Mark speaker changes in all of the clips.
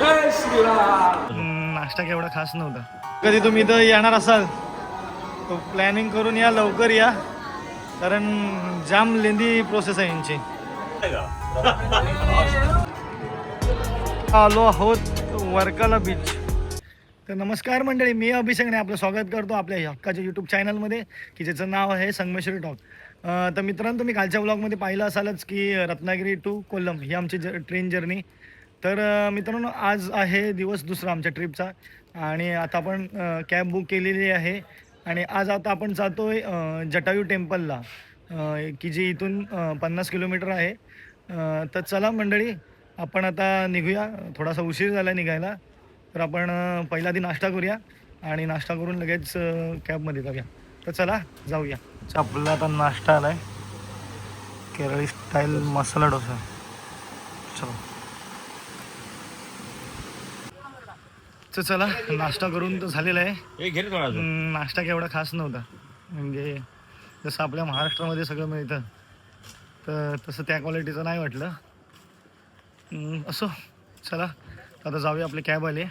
Speaker 1: जय श्रीराम.
Speaker 2: नाश्ता केवढा खास नव्हता. कधी तुम्ही इथं येणार असाल तर प्लॅनिंग करून या लवकर या. कारण जाम लेंदी प्रोसेस आहे यांची. आलो आहोत वर्काला बीच तर नमस्कार मंडळी मी अभिषेकने आपलं स्वागत करतो आपल्या हक्काच्या यूट्यूब चॅनलमध्ये की ज्याचं नाव आहे संगमेश्वरी टॉक अं, तर मित्रांनो तुम्ही कालच्या ब्लॉगमध्ये पाहिलं असालच की रत्नागिरी टू कोल्लम ही आमची ज ट्रेन जर्नी तर मित्रांनो आज आहे दिवस दुसरा आमच्या ट्रिपचा आणि आता आपण कॅब बुक केलेली आहे आणि आज आता आपण जातो आहे जटायू टेम्पलला की जी इथून पन्नास किलोमीटर आहे. तर चला मंडळी आपण आता निघूया. थोडासा उशीर झाला निघायला तर आपण पहिला आधी नाश्ता करूया आणि नाश्ता करून लगेच कॅबमध्ये जाऊया. तर चला जाऊया. आपला आता नाश्ता आला आहे केरळी स्टाईल मसाला डोसा. चलो. तर चला नाश्ता करून तर झालेला आहे. नाश्ता केवढा खास नव्हता. म्हणजे जसं आपल्या महाराष्ट्रामध्ये सगळं मिळतं तर तसं त्या क्वालिटीचं नाही वाटलं. असो चला आता जाऊया आपले कॅब आले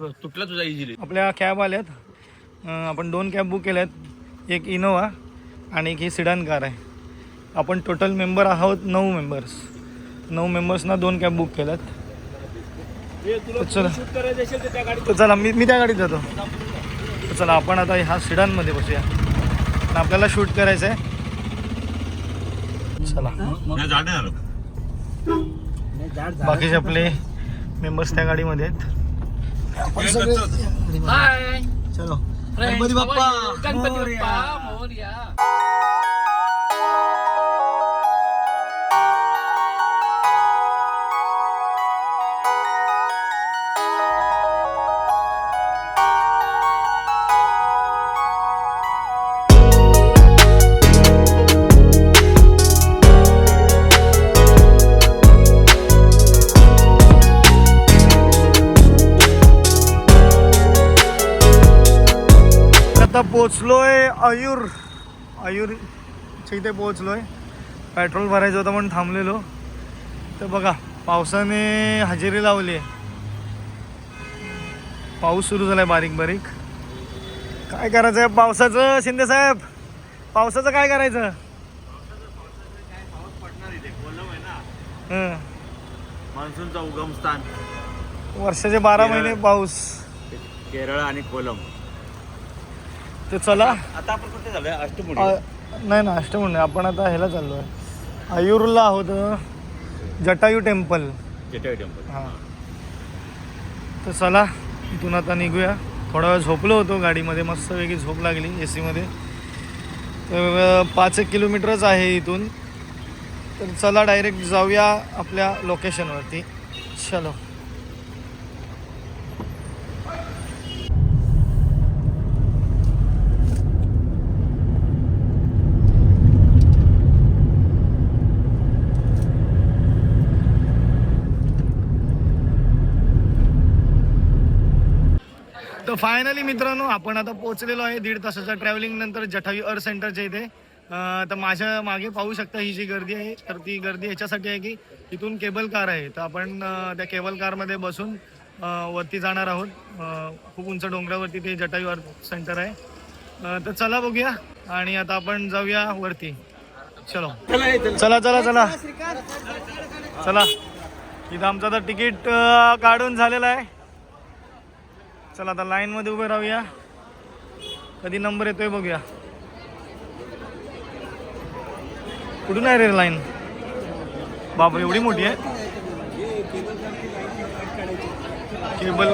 Speaker 1: तुटला तुझा इझिली
Speaker 2: आपल्या कॅब आल्यात आपण दोन कॅब बुक केल्यात. एक इनोवा आणि एक ही सिडान कार आहे. आपण टोटल मेंबर आहोत नऊ मेंबर्स नऊ मेंबर्सना दोन कॅब बुक केल्यात. तर चला. तर चला मी मी त्या गाडीत जातो. तर चला आपण आता ह्या सिडानमध्ये बसूया. आपल्याला शूट करायचं आहे चला. बाकीचे आपले मेंबर्स त्या गाडीमध्ये आहेत. आपण सगळे
Speaker 1: हाय
Speaker 2: चलो.
Speaker 1: गणपती बाप्पा.
Speaker 2: पोचलोय आयूर. आयूर इथे पोचलोय पेट्रोल भरायचं होतं म्हणून थांबलेलो. तर बघा पावसाने हजेरी लावली आहे. पाऊस सुरू झालाय बारीक बारीक. काय करायचं? आहे पावसाचं शिंदे साहेब? पावसाचं काय करायचं? हं.
Speaker 3: मान्सूनचा उगमस्थान
Speaker 2: वर्षाचे बारा महिने पाऊस.
Speaker 3: केरळ आणि कोलम.
Speaker 2: तर चला.
Speaker 3: आता आपण कुठे झालोय अष्टमुडी.
Speaker 2: नाही ना अष्टमुंड. आपण आता ह्याला चाललो आहे आयूरला आहोत जटायू टेम्पल.
Speaker 3: जेटाई टेम्पल.
Speaker 2: हां. तर चला इथून आता निघूया. थोडा वेळ झोपलो होतो गाडीमध्ये मस्त वेगळी झोप लागली ए सीमध्ये तर पाच एक किलोमीटरच आहे इथून. तर चला डायरेक्ट जाऊया आपल्या लोकेशनवरती. चलो. फायनली मित्रांनो आपण आता पोहोचलेलो आहे दीड तासाच्या ट्रॅव्हलिंग नंतर जठावी अर्थ सेंटरच्या इथे. तर माझ्या मागे पाहू शकता ही जी गर्दी आहे तर ती गर्दी ह्याच्यासाठी आहे की इथून केबल कार आहे. तर आपण त्या केबल कारमध्ये बसून वरती जाणार आहोत. खूप उंच डोंगरावरती ते जटायू अर्थ सेंटर आहे. तर चला बघूया आणि आता आपण जाऊया वरती. चलो. चला चला चला. चला. इथं आमचं तर तिकीट काढून झालेलं आहे. चला आता लाईन मध्ये उभे राहूया. कधी नंबर येतोय बघूया. कुठून आहे रे लाईन बापरे एवढी मोठी आहे. केबल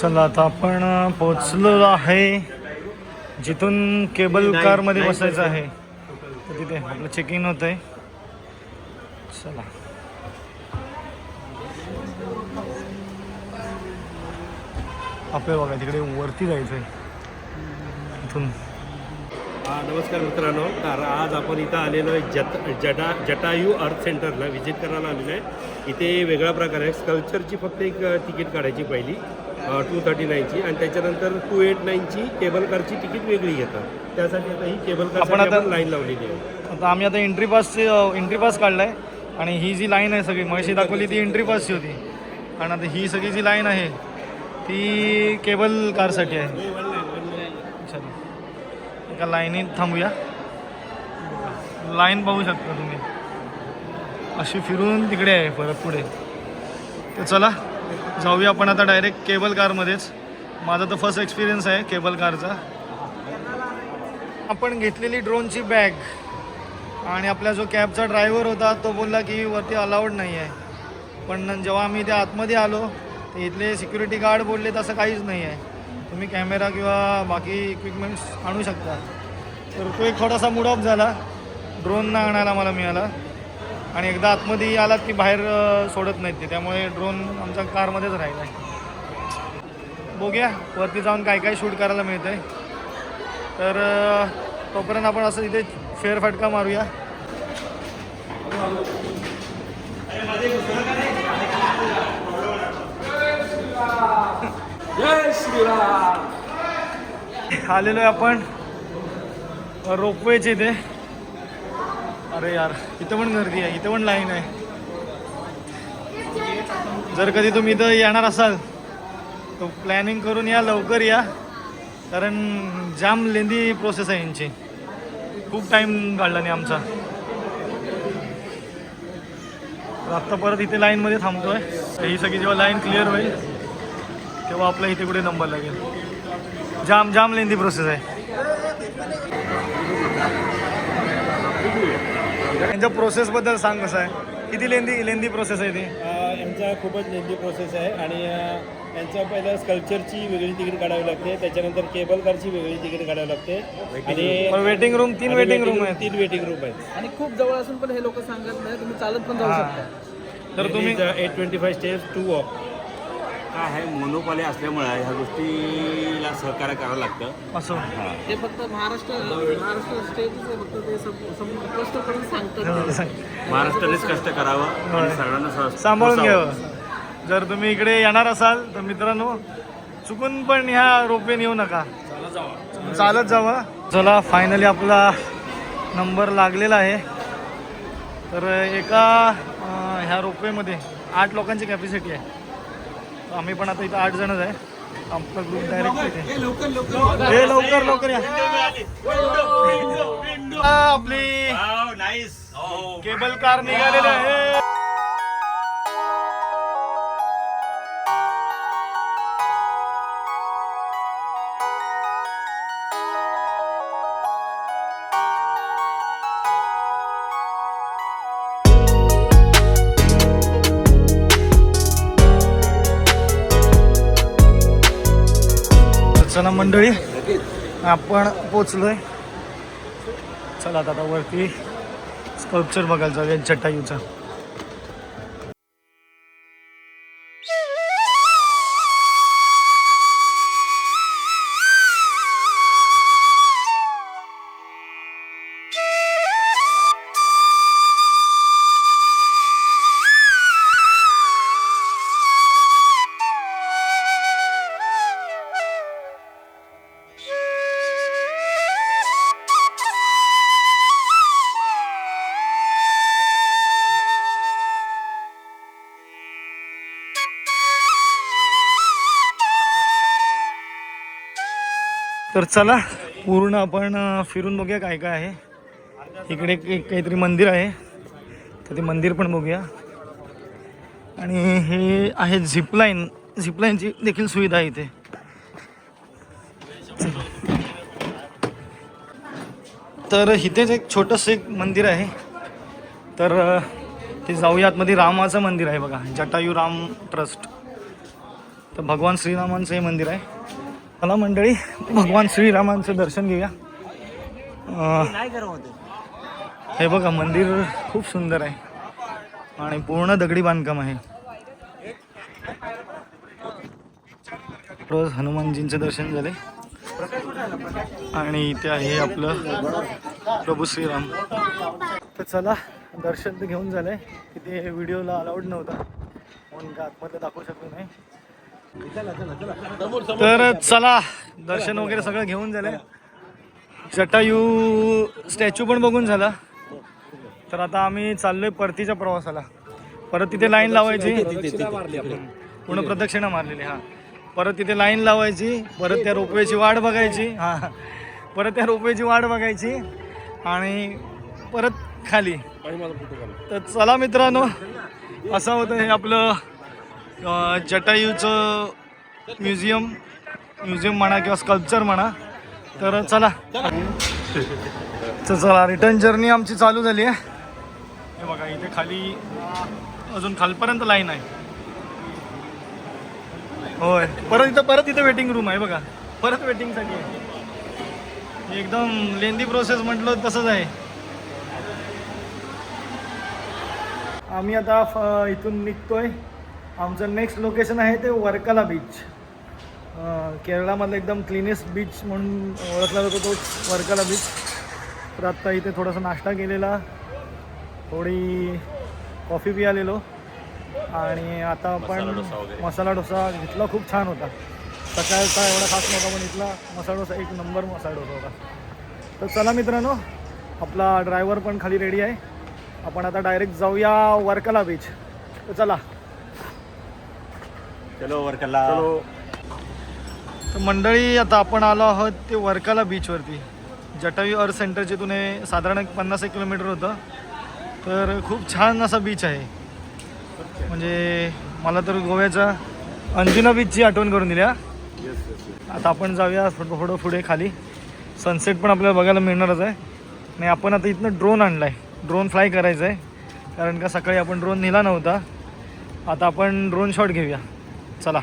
Speaker 2: चला आता आपण अं, पोहोचलो आहे. जिथून केबल कारमध्ये बसायचं आहे. तर तिथे आपलं चेक इन होत आहे चला. आपल्याला बघा तिकडे वरती जायचं आहे इथून.
Speaker 4: हा, नमस्कार मित्रांनो. तर आज आपण इथं आलेलो आहे जत जटा जटायू अर्थ सेंटरला. व्हिजिट करायला आलेलो आहे. इथे वेगळा प्रकार आहे स्कल्चरची फक्त एक तिकीट काढायची पहिली टू थर्टी नाईनची आणि त्याच्यानंतर टू एट नाईनची केबल कारची तिकीट वेगळी घेतात. त्यासाठी आता ही केबल
Speaker 2: आपण
Speaker 4: कार
Speaker 2: आता-
Speaker 4: लाईन लावलेली आहे.
Speaker 2: आता आम्ही आता एंट्री पासचे एंट्री पास काढलाय. आणि ही जी लाईन आहे सगळी मगाशी दाखवली ती एंट्री पासची होती. आणि आता ही सगळी जी लाईन आहे ती केबल कारसाठी आहे. चला एका लाईनीत थांबूया. लाईन पाहू शकता तुम्ही. अशी फिरून तिकडे आहे परत पुढे. तर चला जाऊया आपण आता डायरेक्ट केबल कारमध्येच माझा तर फर्स्ट एक्सपिरियन्स आहे केबल कारचा आपण घेतलेली ड्रोनची बॅग आणि आपला जो कॅबचा ड्रायव्हर होता तो बोलला की वरती अलाउड नाही आहे पण जेव्हा आम्ही त्या आतमध्ये आलो तर इथले सिक्युरिटी गार्ड बोलले तसं काहीच नाही आहे. तुम्ही कॅमेरा किंवा बाकी इक्विपमेंट्स आणू शकता. तर तो एक थोडासा मूड ऑफ झाला. ड्रोन ना आणायला मला मिळाला. आणि एकदा आतमध्ये आलात की बाहेर सोडत नाहीत ते. त्यामुळे ड्रोन आमच्या कारमध्येच राहिला आहे. बघूया. वरती जाऊन काय काय शूट करायला मिळतं आहे तर तोपर्यंत आपण असं इथे फेरफटका मारूया.
Speaker 1: जय श्रीराम.
Speaker 2: आलेलो आहे आपण रोपवेचे इथे. अरे यार इथं पण गर्दी आहे इथं पण लाईन आहे. जर कधी तुम्ही इथं येणार असाल तर प्लॅनिंग करून या लवकर या. कारण जाम लेंदी प्रोसेस आहे यांची. खूप टाईम काढला नाही आमचा. आत्ता परत इथे लाईनमध्ये थांबतोय. ही सगळी जेव्हा लाईन क्लिअर होईल तेव्हा आपला इथे कुठे नंबर लागेल? जाम जाम लेंदी प्रोसेस आहे. यांच्या प्रोसेसबद्दल सांग कसं आहे? किती लेंदी लेंदी प्रोसेस आहे ती?
Speaker 4: यांचा खूपच लेंदी प्रोसेस आहे आणि यांचं पहिलं स्कल्चरची वेगळी तिकीट काढावी लागते. त्याच्यानंतर केबल कारची वेगळी तिकीट काढावी लागते. आणि
Speaker 2: वेटिंग रूम तीन वेटिंग रूम आहेत.
Speaker 4: तीन वेटिंग रूम आहेत.
Speaker 1: आणि खूप जवळ असून पण हे लोक सांगत नाही तुम्ही चालत पण जाऊ. शकता.
Speaker 2: तर तुम्ही
Speaker 4: eight twenty five steps to walk
Speaker 3: काय आहे मोनोपॉली असल्यामुळे ह्या गोष्टीला सहकार्य करावं लागतं.
Speaker 2: असं.
Speaker 1: ते फक्त महाराष्ट्र महाराष्ट्र स्टेटच आहे फक्त ते सम- सम- स्पष्ट करून सांगतात
Speaker 3: महाराष्ट्रानेच कष्ट करावं. आणि सगळ्यांना
Speaker 2: सांभाळून. घ्यावं. जर तुम्ही इकडे येणार असाल तर मित्रांनो चुकून पण ह्या रोपवेन येऊ नका. चालत जावा. चला फायनली आपला नंबर लागलेला आहे. तर एका अं, ह्या रोपवेमध्ये आठ लोकांची कॅपॅसिटी आहे. आम्ही पण आता इथं आठ जणच आहे. आपला ग्रुप डायरेक्ट हे लवकर लवकर. या. आपली. केबल कार निघालेली आहे. मंडळी आपण पोचलोय. चला आता वरती स्कल्पचर बघायला जाऊया जटायूचा तर चला पूर्ण आपण फिरून बघूया काय काय आहे. इकडे एक काहीतरी मंदिर आहे. तर ते मंदिर पण बघूया. आणि हे आहे झिपलाईन. झिपलाईनची देखील सुविधा आहे इथे. तर इथेच एक छोटंसं एक मंदिर आहे. तर ते जाऊया आतमध्ये रामाचं मंदिर आहे बघा. जटायू राम ट्रस्ट. तर भगवान श्रीरामांचं हे मंदिर आहे. मला मंडळी भगवान श्रीरामांचं दर्शन घेऊया. हे बघा मंदिर खूप सुंदर आहे आणि पूर्ण दगडी बांधकाम आहे. रोज हनुमानजींचं दर्शन झाले. आणि इथे आहे आपलं प्रभू श्रीराम. तर चला दर्शन तर घेऊन झालंय. तिथे व्हिडिओला अलाउड नव्हता. म्हणून का आतमधलं दाखवू शकलो नाही. तर चला दर्शन वगैरे सगळं घेऊन झालं. जटायू स्टॅच्यू पण बघून झाला. तर आता आम्ही चाललोय परतीच्या प्रवासाला. परत तिथे लाईन लावायची. पूर्ण प्रदक्षिणा मारलेली हा. परत तिथे लाईन लावायची परत त्या रोपवेची वाट बघायची हा. परत त्या रोपवेची वाट बघायची आणि परत खाली. तर चला मित्रांनो असं होतं हे आपलं जटायूचं म्युझियम म्युझियम म्हणा किंवा स्कल्पचर म्हणा तर चला. तर चला रिटर्न जर्नी आमची चालू झाली आहे. हे बघा इथे खाली अजून खालपर्यंत लाईन आहे. होय. परत इथं परत इथं वेटिंग रूम आहे बघा. परत वेटिंगसाठी आहे. एकदम लेंदी प्रोसेस म्हटलं तसंच आहे. आम्ही आता फ- इथून निघतोय. आमचं नेक्स्ट लोकेशन आहे ते वर्कला बीच केरळामधलं एकदम क्लिनेस्ट बीच म्हणून ओळखला जातो तो वर्कला बीच तर आत्ता इथे थोडासा नाश्ता केलेला. थोडी कॉफी पियालेलो. आणि आता आपण मसाला डोसा घेतला खूप छान होता. सकाळचा एवढा खास नव्हता पण इथला मसाला डोसा एक नंबर मसाला डोसा होता. तर चला मित्रांनो आपला ड्रायव्हर पण खाली रेडी आहे. आपण आता डायरेक्ट जाऊया वर्कला बीच तर चला.
Speaker 3: चलो वर्कला.
Speaker 2: तर मंडळी आता आपण आलो आहोत ते वर्काला बीचवरती जटायू अर्थ सेंटरचे इथून हे साधारण एक पन्नास एक किलोमीटर होतं. तर खूप छान असा बीच आहे. म्हणजे मला तर गोव्याचा अंजुना बीचची आठवण करून दिली हा. आता आपण जाऊया थोडं थोडं पुढे खाली. सनसेट पण आपल्याला बघायला मिळणारच आहे. आणि आपण आता इथनं ड्रोन आणला आहे ड्रोन फ्लाय करायचं आहे कारण का सकाळी आपण ड्रोन नेला नव्हता. आता आपण ड्रोन शॉट घेऊया. चला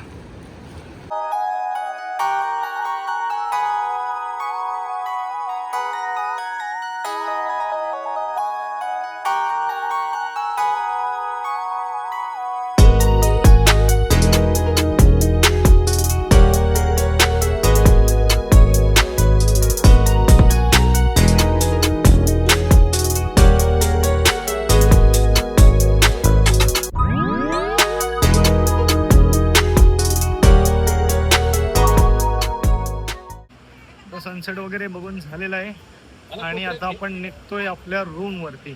Speaker 2: सनसेट वगैरे बघून झालेला आहे. आणि आता आपण निघतोय आपल्या रूमवरती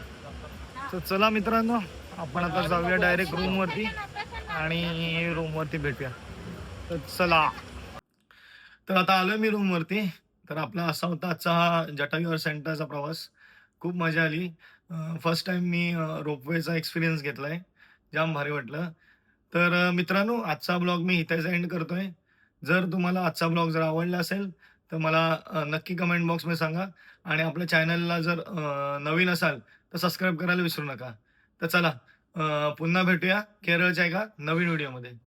Speaker 2: तर चला मित्रांनो आपण आता जाऊया डायरेक्ट रूमवरती आणि रूमवरती भेटूया. तर चला. तर आता आलो मी रूमवरती तर आपला असा होता आजचा हा जटायूवर सेंटरचा प्रवास. खूप मजा आली. फर्स्ट टाइम मी रोपवेचा एक्सपिरियन्स घेतला आहे जाम भारी वाटलं. तर मित्रांनो आजचा ब्लॉग मी इथेच एंड करतोय. जर तुम्हाला आजचा ब्लॉग जर आवडला असेल तर मला नक्की कमेंट बॉक्समध्ये सांगा. आणि आपल्या चॅनलला जर नवीन असाल तर सबस्क्राईब करायला विसरू नका. तर चला पुन्हा भेटूया. केरळच्या एका नवीन व्हिडिओमध्ये